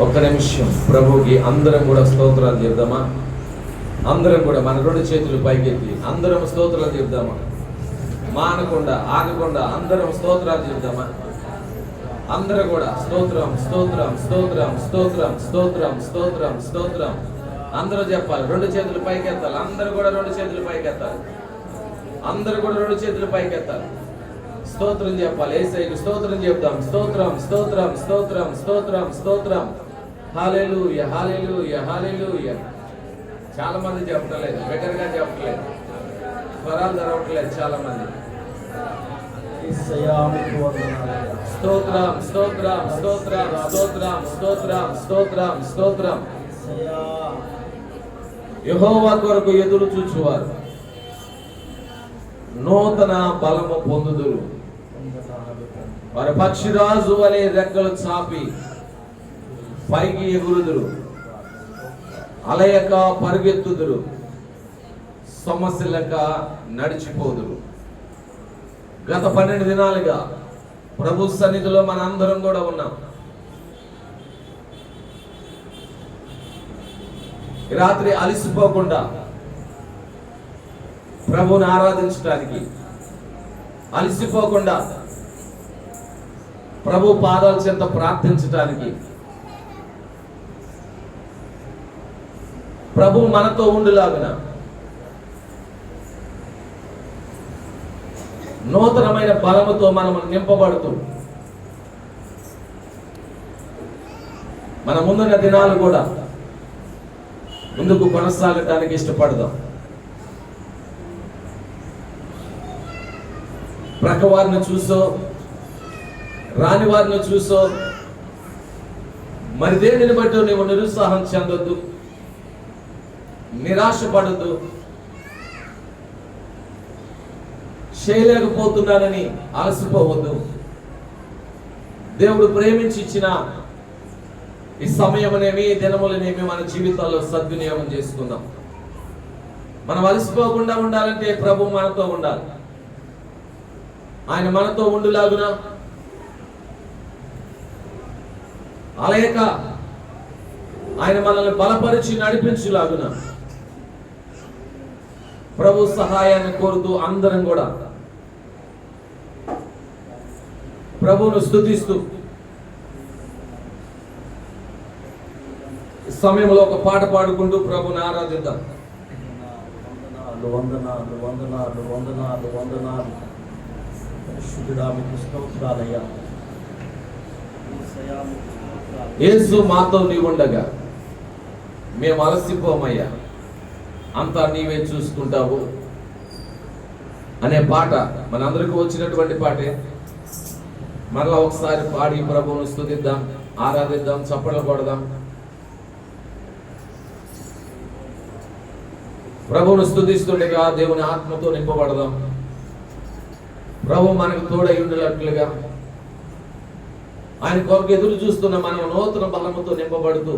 ఒక్క నిమిషం. ప్రభుకి అందరం కూడా స్తోత్రాలు చెప్దామా? అందరం కూడా మన రెండు చేతులు పైకెత్తి అందరం స్తోత్రాలు చెప్దామా? మానకుండా ఆగకుండా అందరం స్తోత్రాలు చెప్దామా? అందరూ కూడా స్తోత్రం స్తోత్రం స్తోత్రం స్తోత్రం స్తోత్రం స్తోత్రం స్తోత్రం. అందరూ చెప్పాలి రెండు చేతులు పైకెత్తాలి. అందరూ కూడా రెండు చేతులు పైకెత్తాలి. అందరూ కూడా రెండు చేతులు పైకెత్తాలి. స్తోత్రం చెప్పాలి ఏసైకి స్తోత్రం చెప్దాం. స్తోత్రం స్తోత్రం స్తోత్రం స్తోత్రం స్తోత్రం. Hallelujah hallelujah hallelujah. చాలా మంది చెప్పట్లేదు బెటర్గా చెప్పట్లేదు. స్వరాలు జరగట్లేదు చాలా మంది స్తోత్రం స్తోత్రం స్తోత్రం స్తోత్రం స్తోత్రం స్తోత్రం స్తోత్రం. యహోవా కొరకు ఎదురు చూచువారు. నూతన బలము పొందుదురు. వందనాలు వారి పక్షిరాజు వలె రెక్కలు చాపి పైకి ఎగురుదురు. అలయక పరుగెత్తుదురు. సమస్యలక నడిచిపోదురు. గత పన్నెండు దినాలుగా ప్రభు సన్నిధిలో మనందరం కూడా ఉన్నాం. రాత్రి అలసిపోకుండా ప్రభుని ఆరాధించడానికి అలసిపోకుండా ప్రభు పాదాల చెంత ప్రార్థించడానికి ప్రభు మనతో ఉండులాగున. నూతనమైన బలముతో మనం నింపబడుతూ. మన ముందున్న దినాలు కూడా ముందుకు కొనసాగటానికి ఇష్టపడదాం. ప్రక్క వారిని చూసో రాని వారిని చూసో మరి దేనిని బట్టి నువ్వు నిరుత్సాహం చెందొద్దు? నిరాశపడద్దు. చేయలేకపోతున్నానని అలసిపోవద్దు. దేవుడు ప్రేమించి ఇచ్చిన ఈ సమయమనేమి దినములనేమి మన జీవితాల్లో సద్వినియోగం చేసుకుందాం. మనం అలసిపోకుండా ఉండాలంటే ప్రభు మనతో ఉండాలి. ఆయన మనతో ఉండులాగున అలయక ఆయన మనల్ని బలపరిచి నడిపించులాగున ప్రభు సహాయాన్ని కోరుతూ అందరం కూడా ప్రభువును స్తుతిస్తూ ఈ సమయంలో ఒక పాట పాడుకుంటూ ప్రభుని ఆరాధిద్దాం. వందనాలు వందనాలు వందనాలు వందనాలు. పరిశుద్ధుడా మీకు స్తోత్రాలయ్యా. యేసు మాతో నీవుండగా. మేము అలసిపోమయ్యా. అంతా నీవే చూసుకుంటావు అనే పాట మనందరికీ వచ్చినటువంటి పాటే. మరలా ఒకసారి పాడి ప్రభువును స్థుతిద్దాం ఆరాధిద్దాం చప్పట్లు కొడదాం. ప్రభువును స్థుతిస్తుండగా దేవుని ఆత్మతో నింపబడదాం. ప్రభు మనకు తోడై ఉండేటట్లుగా ఆయన కొరకు ఎదురు చూస్తున్న మనం నూతన బలముతో నింపబడుతూ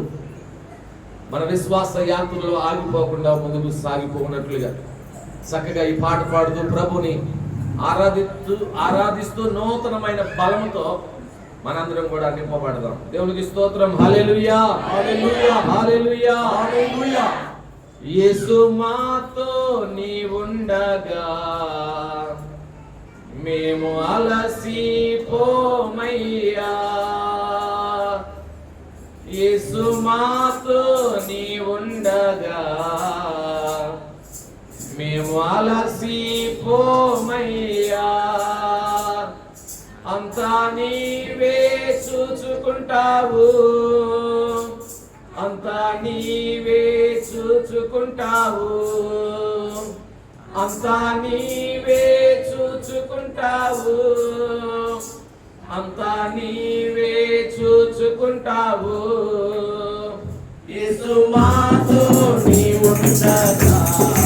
మన విశ్వాస యాత్రలో ఆగిపోకుండా ముందుకు సాగిపోకున్నట్లుగా చక్కగా ఈ పాట పాడుతూ ప్రభుని ఆరాధిస్తూ ఆరాధిస్తూ నూతనమైన బలముతో మనందరం కూడా నింపబడదాం. దేవునికి స్తోత్రం. హల్లెలూయా. హల్లెలూయా. హల్లెలూయా. హల్లెలూయా. యేసు మాతో నీ ఉండగా మేము అలసిపోమయ్యా. యేసు మాతో నీ ఉండగా. మేము అలసిపోమయ్యా అంతా నీవే చూచుకుంటావు. అంతా నీవే చూచుకుంటావు. అంతా నీవే చూచుకుంటావు. అంతా నీవే చూచుకుంటావు. యేసు మాతో నీ ఉండగా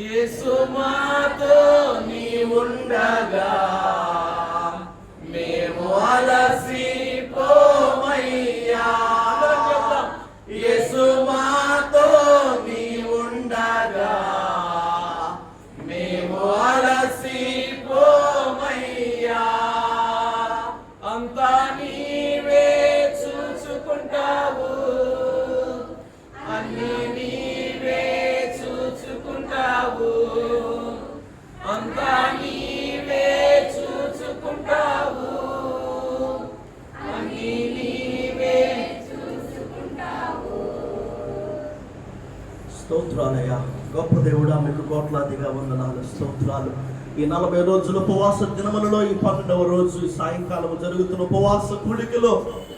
యేసు మాతో నీ ఉండగా మేము అలసిపోమయ్యా. అందరం చెప్దాం. యేసు మాతో నీ ఉండగా మేము అలసిపోమయ్యా. అంతా నీవే చూసుకుంటావు అన్ని వందనాలయ్యా గొప్ప దేవుడా మీకు కోట్లాదిగా వందనాలు స్తోత్రాలు. ఈ నలభై రోజుల ఉపవాస దినములలో ఈ పన్నెండవ రోజు సాయంకాలం జరుగుతున్న ఉపవాస కూడికలో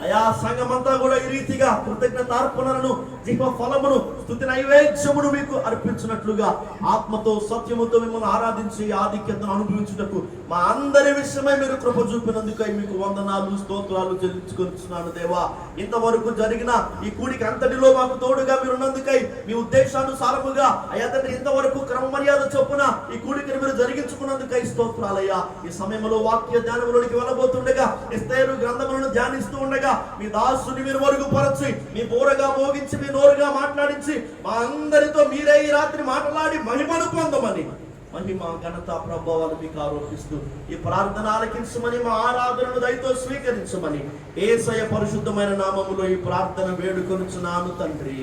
అయా సంఘమంతా కూడా ఈ రీతిగా కృతజ్ఞతార్పణలను జీవ ఫలమును స్థుతి నైవేద్యమును మీకు అర్పించినట్లుగా ఆత్మతో సత్యముతో మిమ్మల్ని ఆరాధించి ఆధిక్యతను అనుభవించుటకు మా అందరి విషయమై మీరు కృప చూపినందుకై మీకు వందనాలు స్తోత్రాలు చెల్లించుకొచ్చున్నాను దేవా. ఇంతవరకు జరిగిన ఈ కూడిక అంతటిలో మాకు తోడుగా మీరు ఉన్నందుకై మీ ఉద్దేశానుసారముగా అయ్యా తండ్రి ఇంతవరకు క్రమ మర్యాద చొప్పున ఈ కూడికను మీరు జరిగించుకున్నందుకై స్తోత్రాలయ్యా. ఈ సమయంలో వాక్య ధ్యానంలోనికి వెళ్ళబోతుండగా ఇస్తేరు గ్రంథములను ధ్యానిస్తూ ఉండగా మీ దాసుని మీరు మరుగుపరచి మీ బోరగా మోగించి మీ నోరుగా మాట్లాడించి మా అందరితో మీరే ఈ రాత్రి మాట్లాడి మహిమను పొందమని. మహిమ ఘనత ప్రభావాలు మీకు ఆరోపిస్తూ ఈ ప్రార్థన ఆలకించమని మా ఆరాధనను దయతో స్వీకరించమని. ఏసయ పరిశుద్ధమైన నామములో ఈ ప్రార్థన వేడుకొనుచున్నాను తండ్రి.